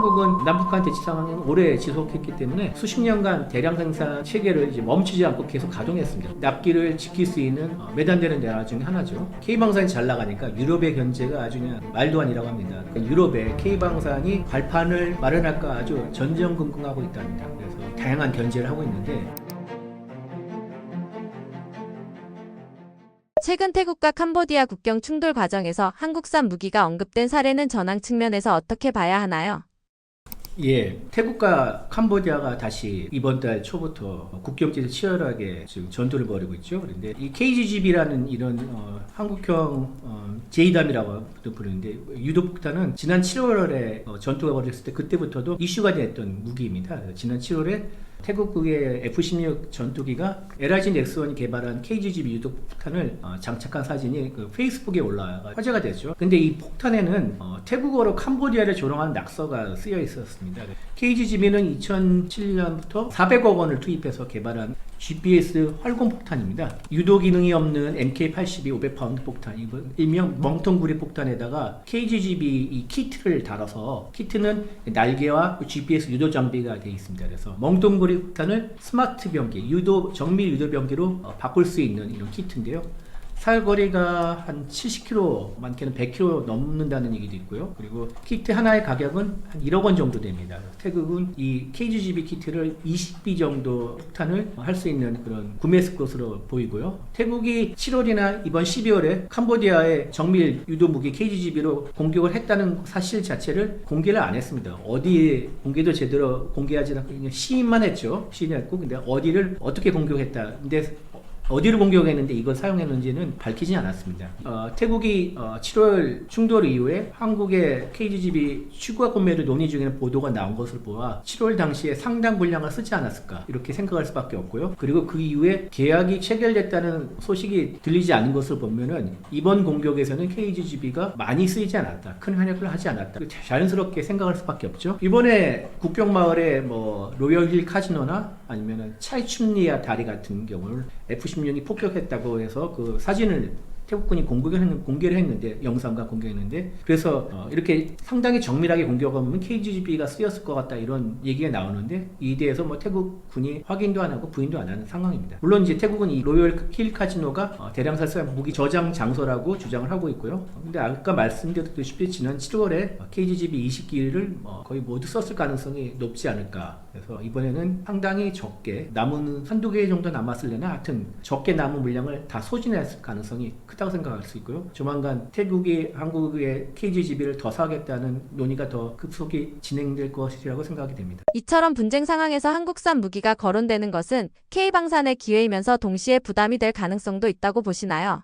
한국은 남북한 대치 상황이 오래 지속했기 때문에 수십 년간 대량 생산 체계를 이제 멈추지 않고 계속 가동했습니다. 납기를 지킬 수 있는 어, 매단되는 나라 중에 하나죠. K방산이 잘 나가니까 유럽의 견제가 아주 그냥 말도 아니라고 합니다. 그러니까 유럽에 K방산이 발판을 마련할까 아주 전전긍긍하고 있답니다. 그래서 다양한 견제를 하고 있는데 최근 태국과 캄보디아 국경 충돌 과정에서 한국산 무기가 언급된 사례는 전황 측면에서 어떻게 봐야 하나요? 예, 태국과 캄보디아가 다시 이번 달 초부터 국경지에서 치열하게 지금 전투를 벌이고 있죠. 그런데 이 KGGB라는 이런 어, 한국형 어, 제2담이라고 부르는데 유도폭탄은 지난 7월에 어, 전투가 벌어졌을 때 그때부터도 이슈가 됐던 무기입니다. 지난 7월에 태국의 F-16 전투기가 LRG 넥스원이 개발한 KGGB 유도폭탄을 어, 장착한 사진이 그 페이스북에 올라가 화제가 됐죠. 근데 이 폭탄에는 어, 태국어로 캄보디아를 조롱하는 낙서가 쓰여 있었습니다. KGGB는 2007년부터 400억 원을 투입해서 개발한 GPS 활공 폭탄입니다. 유도 기능이 없는 MK82 500파운드 폭탄, 일명 멍텅구리 폭탄에다가 KGGB 이 키트를 달아서 키트는 날개와 GPS 유도 장비가 되어 있습니다. 그래서 멍텅구리 폭탄을 스마트 병기, 유도 정밀 유도 병기로 어, 바꿀 수 있는 이런 키트인데요. 사거리가 한 70km, 많게는 100km 넘는다는 얘기도 있고요. 그리고 키트 하나의 가격은 한 1억 원 정도 됩니다. 태국은 이 KGGB 키트를 20비 정도 폭탄을 할 수 있는 그런 구매했을 것으로 보이고요. 태국이 7월이나 이번 12월에 캄보디아의 정밀 유도 무기 KGGB로 공격을 했다는 사실 자체를 공개를 안 했습니다. 어디에 공개도 제대로 공개하지 않고 그냥 시인만 했죠. 시인했고 근데 어디를 어떻게 공격했다. 근데 어디를 공격했는데 이걸 사용했는지는 밝히지 않았습니다. 어, 태국이 어, 7월 충돌 이후에 한국의 KGGB 추가 구매를 논의 중에는 보도가 나온 것을 보아 7월 당시에 상당 분량을 쓰지 않았을까 이렇게 생각할 수밖에 없고요. 그리고 그 이후에 계약이 체결됐다는 소식이 들리지 않은 것을 보면은 이번 공격에서는 KGGB가 많이 쓰이지 않았다. 큰 활약을 하지 않았다. 자연스럽게 생각할 수밖에 없죠. 이번에 국경 마을에 뭐 로열힐 카지노나 아니면은 차이춤리아 다리 같은 경우를 F-16이 폭격했다고 해서 그 사진을 태국군이 공개를, 했는, 공개를 했는데 영상과 공개했는데 그래서 어, 이렇게 상당히 정밀하게 공격하면 KGB가 쓰였을 것 같다 이런 얘기가 나오는데 이에 대해서 뭐 태국군이 확인도 안 하고 부인도 안 하는 상황입니다. 물론 이제 태국은 이 로열 힐 카지노가 어, 대량 살상 무기 저장 장소라고 주장을 하고 있고요. 근데 아까 말씀드렸다시피 지난 7월에 KGB 20기를 뭐 거의 모두 썼을 가능성이 높지 않을까. 그래서 이번에는 상당히 적게 남은 한두 개 정도 남았을려나 하여튼 적게 남은 물량을 다 소진했을 가능성이 크다고 생각할 수 있고요. 조만간 태국이 한국의 KGGB를 더 사겠다는 논의가 더 급속히 진행될 것이라고 생각이 됩니다. 이처럼 분쟁 상황에서 한국산 무기가 거론되는 것은 K방산의 기회이면서 동시에 부담이 될 가능성도 있다고 보시나요?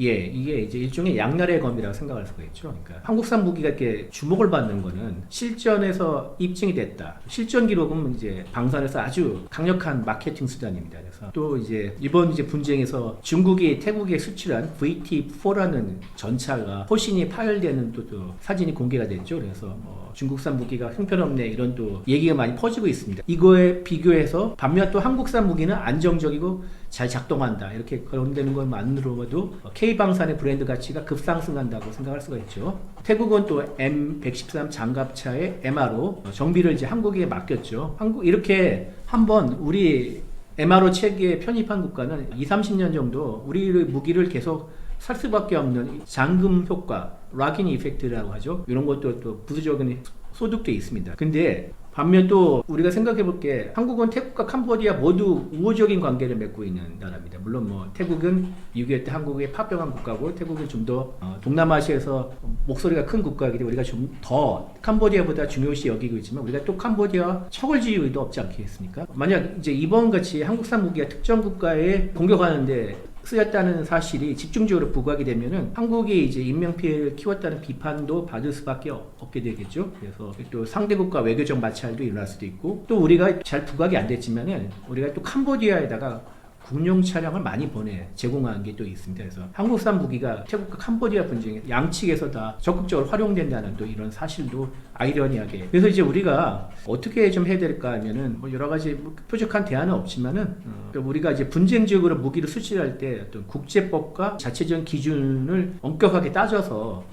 예, 이게 이제 일종의 양날의 검이라고 생각할 수가 있죠. 그러니까 한국산 무기가 이렇게 주목을 받는 거는 실전에서 입증이 됐다. 실전 기록은 이제 방산에서 아주 강력한 마케팅 수단입니다. 그래서 또 이제 이번 이제 분쟁에서 중국이 태국에 수출한 VT4라는 전차가 포신이 파열되는 또, 또 사진이 공개가 됐죠. 그래서 뭐 중국산 무기가 형편없네 이런 또 얘기가 많이 퍼지고 있습니다. 이거에 비교해서 반면 또 한국산 무기는 안정적이고 잘 작동한다 이렇게 거론되는 것만으로도 K 방산의 브랜드 가치가 급상승한다고 생각할 수가 있죠. 태국은 또 M113 장갑차의 MRO 정비를 이제 한국에 맡겼죠. 한국 이렇게 한번 우리 MRO 체계에 편입한 국가는 2, 30년 정도 우리의 무기를 계속 살 수밖에 없는 잠금 효과, 락인 이펙트라고 하죠. 이런 것도 또 부수적인 소득도 있습니다. 근데 반면 또 우리가 생각해 볼 게 한국은 태국과 캄보디아 모두 우호적인 관계를 맺고 있는 나라입니다. 물론 뭐 태국은 6.25때 한국의 파병한 국가고 태국은 좀 더 동남아시아에서 목소리가 큰 국가이기 때문에 우리가 좀 더 캄보디아보다 중요시 여기고 있지만 우리가 또 캄보디아 처벌지휘 의도 없지 않겠습니까? 만약 이제 이번 같이 한국산 무기가 특정 국가에 공격하는데 쓰였다는 사실이 집중적으로 부각이 되면은 한국이 이제 인명 피해를 키웠다는 비판도 받을 수밖에 없- 없게 되겠죠. 그래서 또 상대국과 외교적 마찰도 일어날 수도 있고 또 우리가 잘 부각이 안 됐지만은 우리가 또 캄보디아에다가 군용 차량을 많이 보내 제공한 게또 있습니다. 그래서 한국산 무기가 태국과 캄보디아 분쟁에 양측에서 다 적극적으로 활용된다는 또 이런 사실도 아이러니하게. 그래서 이제 우리가 어떻게 좀 해야 될까 하면은 뭐 여러 가지 뭐 뾰족한 대안은 없지만은 어, 그러니까 우리가 이제 분쟁 지역으로 무기를 수출할 때 어떤 국제법과 자체적 기준을 엄격하게 따져서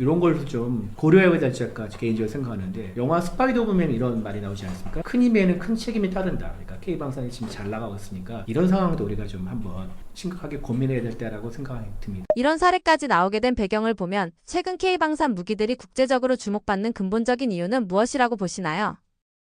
이런 걸 좀 고려해야 될지 않을까 개인적으로 생각하는데 영화 스파이더 보면 이런 말이 나오지 않습니까? 큰 힘에는 큰 책임이 따른다. 그러니까 K 방산이 지금 잘 나가고 있으니까 이런 상황도 우리가 좀 한번 심각하게 고민해야 될 때라고 생각이 듭니다. 이런 사례까지 나오게 된 배경을 보면 최근 K방산 무기들이 국제적으로 주목받는 근본적인 이유는 무엇이라고 보시나요?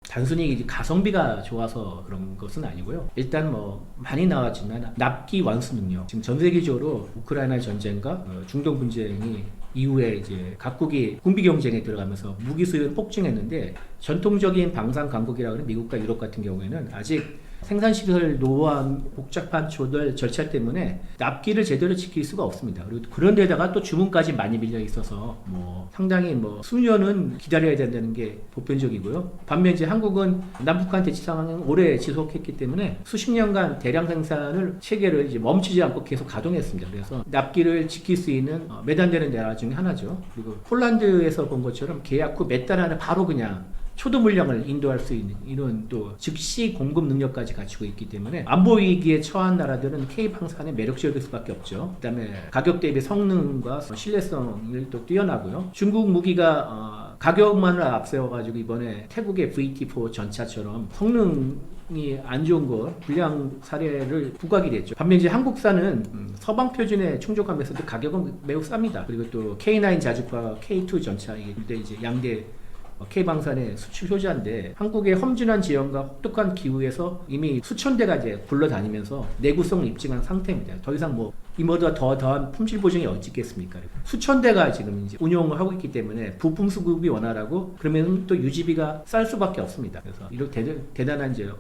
단순히 가성비가 좋아서 그런 것은 아니고요. 일단 뭐 많이 나왔지만 납기 완수 능력. 지금 전 세계적으로 우크라이나 전쟁과 어, 중동 분쟁이 이후에 이제 각국이 군비 경쟁에 들어가면서 무기 수요는 폭증했는데 전통적인 방산 강국이라고 하는 미국과 유럽 같은 경우에는 아직 생산 시설 노후와 복잡한 조달 절차 때문에 납기를 제대로 지킬 수가 없습니다. 그리고 그런 데다가 또 주문까지 많이 밀려 있어서 뭐 상당히 뭐 수년은 기다려야 된다는 게 보편적이고요. 반면 이제 한국은 남북한 대치 상황은 오래 지속했기 때문에 수십 년간 대량 생산을 체계를 이제 멈추지 않고 계속 가동했습니다. 그래서 납기를 지킬 수 있는 어, 매단되는 나라 중에 하나죠. 그리고 폴란드에서 본 것처럼 계약 후 몇 달 안에 바로 그냥 초도 물량을 인도할 수 있는 이런 또 즉시 공급 능력까지 갖추고 있기 때문에 안보 위기에 처한 나라들은 K 방산의 매력적일 수밖에 없죠. 그다음에 가격 대비 성능과 신뢰성을 또 뛰어나고요. 중국 무기가 어, 가격만을 앞세워가지고 이번에 태국의 VT4 전차처럼 성능 이 안 좋은 거 불량 사례를 부각이 됐죠. 반면 이제 한국산은 음, 서방 표준에 충족하면서도 가격은 매우 쌉니다. 그리고 또 K9 자주파 K2 전차 이게 이제 양대 어, K방산의 수출 효자인데 한국의 험준한 지형과 혹독한 기후에서 이미 수천 대가 이제 굴러다니면서 내구성을 입증한 상태입니다. 더 이상 뭐 이모다 더 더한 품질 보증이 어찌 있겠습니까? 수천 대가 지금 이제 운용을 하고 있기 때문에 부품 수급이 원활하고 그러면 또 유지비가 쌀 수밖에 없습니다. 그래서 이렇게 대, 대단한 이제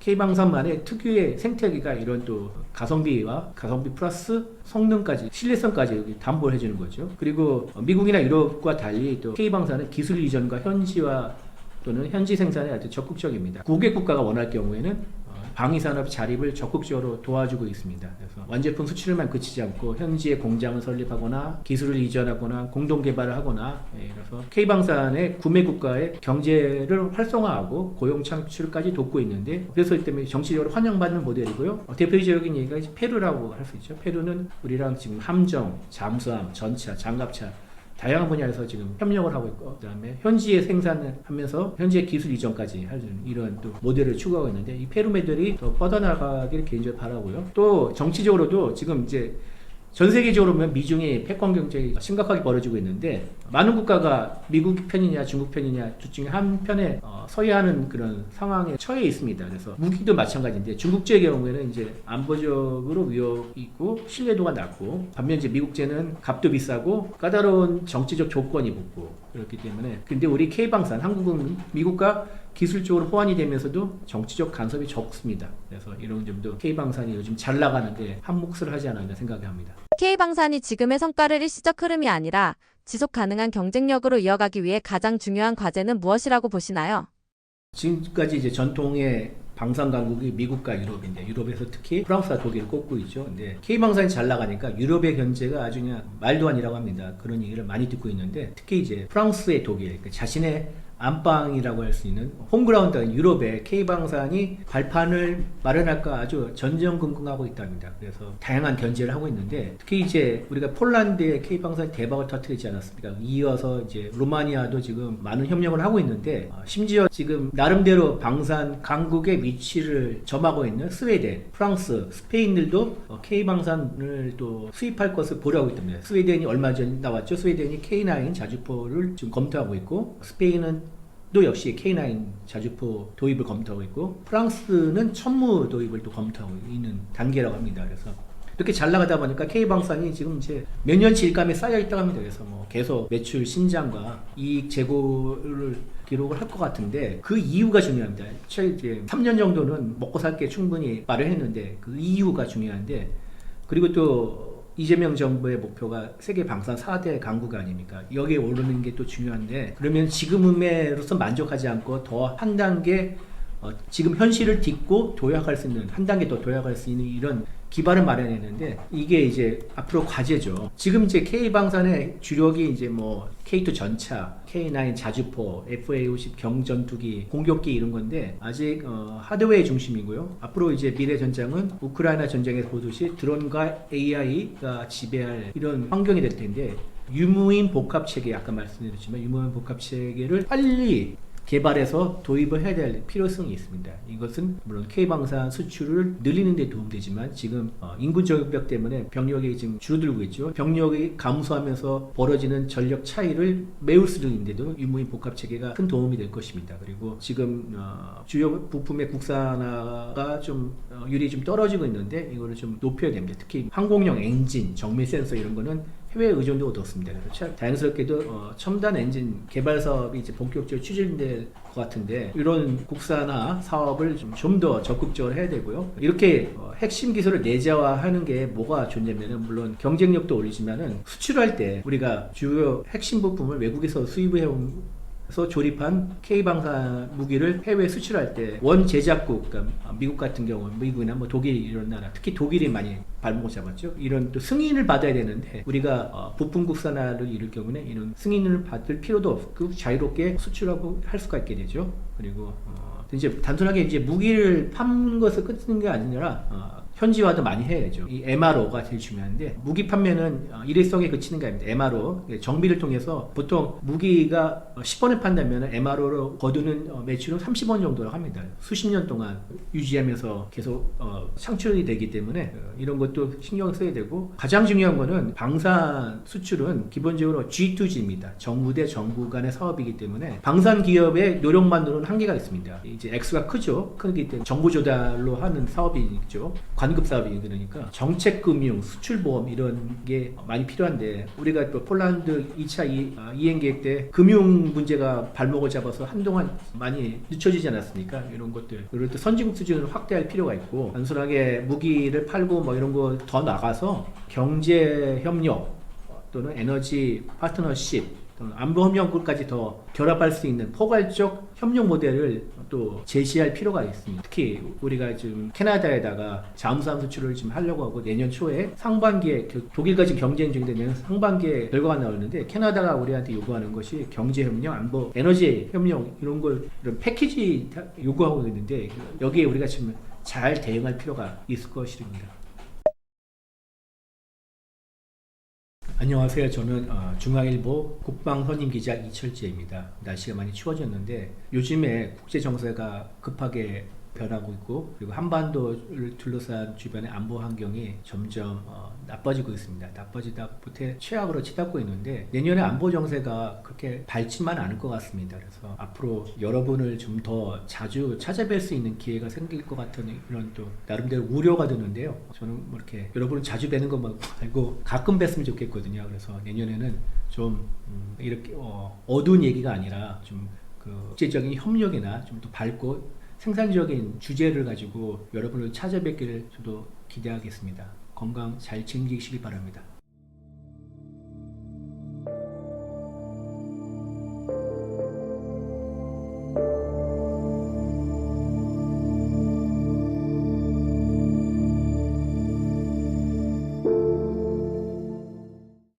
K방산만의 특유의 생태계가 이런 또 가성비와 가성비 플러스 성능까지 신뢰성까지 담보를 해주는 거죠. 그리고 미국이나 유럽과 달리 또 K방산은 기술 이전과 현지화 또는 현지 생산에 아주 적극적입니다. 국외 국가가 원할 경우에는 어, 방위산업 자립을 적극적으로 도와주고 있습니다. 그래서 완제품 수출만 그치지 않고 현지에 공장을 설립하거나 기술을 이전하거나 공동 개발을 하거나 예, 그래서 K방산의 구매 국가의 경제를 활성화하고 고용 창출까지 돕고 있는데 그래서 이 때문에 정치적으로 환영받는 모델이고요. 어, 대표적인 얘기가 이제 페루라고 할 수 있죠. 페루는 우리랑 지금 함정, 잠수함, 전차, 장갑차 다양한 분야에서 지금 협력을 하고 있고 그다음에 현지에 생산을 하면서 현지의 기술 이전까지 하는 이런 또 모델을 추구하고 있는데 이 페루메들이 더 뻗어나가기를 개인적으로 바라고요. 또 정치적으로도 지금 이제 전 세계적으로 보면 미중의 패권 경쟁이 심각하게 벌어지고 있는데 많은 국가가 미국 편이냐 중국 편이냐 둘 중에 한 편에 어, 서야 하는 그런 상황에 처해 있습니다. 그래서 무기도 마찬가지인데 중국제의 경우에는 이제 안보적으로 위협이 있고 신뢰도가 낮고 반면 이제 미국제는 값도 비싸고 까다로운 정치적 조건이 붙고 그렇기 때문에 근데 우리 K방산 한국은 미국과 기술적으로 호환이 되면서도 정치적 간섭이 적습니다. 그래서 이런 점도 K방산이 요즘 잘 나가는데 한 몫을 하지 않았나 생각합니다. K방산이 지금의 성과를 일시적 흐름이 아니라 지속 가능한 경쟁력으로 이어가기 위해 가장 중요한 과제는 무엇이라고 보시나요? 지금까지 이제 전통의 방산 강국이 미국과 유럽인데 유럽에서 특히 프랑스와 독일을 꼽고 있죠. 근데 K 방산이 잘 나가니까 유럽의 견제가 아주 그냥 말도 아니라고 합니다. 그런 얘기를 많이 듣고 있는데 특히 이제 프랑스의 독일 그 자신의 안방이라고 할 수 있는 홈그라운드 유럽의 K 방산이 발판을 마련할까 아주 전전긍긍하고 있답니다. 그래서 다양한 견제를 하고 있는데 특히 이제 우리가 폴란드의 K 방산이 대박을 터뜨리지 않았습니까? 이어서 이제 로마니아도 지금 많은 협력을 하고 있는데 어, 심지어 지금 나름대로 방산 강국의 위치를 점하고 있는 스웨덴, 프랑스, 스페인들도 어, K 방산을 또 수입할 것을 보려고 있답니다. 스웨덴이 얼마 전 나왔죠. 스웨덴이 K9 자주포를 지금 검토하고 있고 스페인은 또 역시 K9 자주포 도입을 검토하고 있고 프랑스는 천무 도입을 또 검토하고 있는 단계라고 합니다. 그래서 이렇게 잘 나가다 보니까 K방산이 지금 이제 몇 년치 일감이 쌓여 있다고 합니다. 그래서 뭐 계속 매출 신장과 이익 제고를 기록을 할 것 같은데 그 이유가 중요합니다. 최 이제 3년 정도는 먹고 살 게 충분히 마련했는데 그 이유가 중요한데 그리고 또 이재명 정부의 목표가 세계 방산 4대 강국 아닙니까? 여기에 오르는 게 또 중요한데 그러면 지금으로서 만족하지 않고 더 한 단계 어, 지금 현실을 딛고 도약할 수 있는 한 단계 더 도약할 수 있는 이런 기반을 마련했는데 이게 이제 앞으로 과제죠. 지금 이제 K 방산의 주력이 이제 뭐 K2 전차, K9 자주포, FA50 경전투기, 공격기 이런 건데 아직 어, 하드웨어 중심이고요. 앞으로 이제 미래 전장은 우크라이나 전쟁에서 보듯이 드론과 AI가 지배할 이런 환경이 될 텐데 유무인 복합 체계 아까 말씀드렸지만 유무인 복합 체계를 빨리 개발해서 도입을 해야 될 필요성이 있습니다. 이것은 물론 K방산 수출을 늘리는 데 도움되지만 지금 어, 인구 저격 때문에 병력이 지금 줄어들고 있죠. 병력이 감소하면서 벌어지는 전력 차이를 메울 수 있는데도 유무인 복합 체계가 큰 도움이 될 것입니다. 그리고 지금 어, 주요 부품의 국산화가 좀 어, 율이 좀 떨어지고 있는데 이거를 좀 높여야 됩니다. 특히 항공용 엔진, 정밀 센서 이런 거는 해외 의존도가 높습니다. 그래서 차- 자연스럽게도 어, 첨단 엔진 개발 사업이 이제 본격적으로 추진될 것 같은데 이런 국산화 사업을 좀 더 적극적으로 해야 되고요. 이렇게 어, 핵심 기술을 내재화하는 게 뭐가 좋냐면은 물론 경쟁력도 올리지만은 수출할 때 우리가 주요 핵심 부품을 외국에서 수입을 해온 그래 서 조립한 K방산 무기를 해외 수출할 때 원 제작국, 그러니까 미국 같은 경우, 미국이나 뭐 독일 이런 나라, 특히 독일이 많이 발목을 잡았죠. 이런 또 승인을 받아야 되는데 우리가 어, 부품 국산화를 이룰 경우는 이런 승인을 받을 필요도 없고 자유롭게 수출하고 할 수가 있게 되죠. 그리고 어, 이제 단순하게 이제 무기를 파는 것을 끝는 게 아니라 어, 현지화도 많이 해야죠. 이 MRO가 제일 중요한데 무기 판매는 어, 일회성에 그치는 게 아닙니다. MRO 정비를 통해서 보통 무기가 어, 10원에 판다면 MRO로 거두는 어, 매출은 30원 정도라고 합니다. 수십 년 동안 유지하면서 계속 어, 창출이 되기 때문에 어, 이런 것도 신경 써야 되고 가장 중요한 거는 방산 수출은 기본적으로 G2G입니다. 정부 대 정부 간의 사업이기 때문에 방산 기업의 노력만으로는 한계가 있습니다. 이제 액수가 크죠. 크기 때문에 정부 조달로 하는 사업이죠. 관급 사업이 그러니까 정책 금융, 수출 보험 이런 게 많이 필요한데 우리가 또 폴란드 2차 이, 아, 이행 계획 때 금융 문제가 발목을 잡아서 한동안 많이 늦춰지지 않았습니까? 이런 것들 그리고 또 선진국 수준으로 확대할 필요가 있고 단순하게 무기를 팔고 뭐 이런 거 더 나가서 경제 협력 또는 에너지 파트너십 안보 협력까지 더 결합할 수 있는 포괄적 협력 모델을 또 제시할 필요가 있습니다. 특히 우리가 지금 캐나다에다가 잠수함 수출을 지금 하려고 하고 내년 초에 상반기에 그 독일과 지금 경쟁 중인데 내년 상반기에 결과가 나오는데 캐나다가 우리한테 요구하는 것이 경제 협력, 안보, 에너지 협력 이런 걸 이런 패키지 다 요구하고 있는데 여기에 우리가 지금 잘 대응할 필요가 있을 것입니다. 안녕하세요. 저는 어, 중앙일보 국방선임 기자 이철재입니다. 날씨가 많이 추워졌는데 요즘에 국제 정세가 급하게 변하고 있고 그리고 한반도를 둘러싼 주변의 안보 환경이 점점 어, 나빠지고 있습니다. 나빠지다 못해 최악으로 치닫고 있는데 내년에 안보 정세가 그렇게 밝지만 않을 것 같습니다. 그래서 앞으로 여러분을 좀 더 자주 찾아뵐 수 있는 기회가 생길 것 같은 이런 또 나름대로 우려가 드는데요. 저는 뭐 이렇게 여러분을 자주 뵈는 것만 말고 가끔 뵀으면 좋겠거든요. 그래서 내년에는 좀 음, 이렇게 어, 어두운 얘기가 아니라 좀 그 국제적인 협력이나 좀 더 밝고 생산적인 주제를 가지고 여러분을 찾아뵙기를 저도 기대하겠습니다. 건강 잘 챙기시기 바랍니다.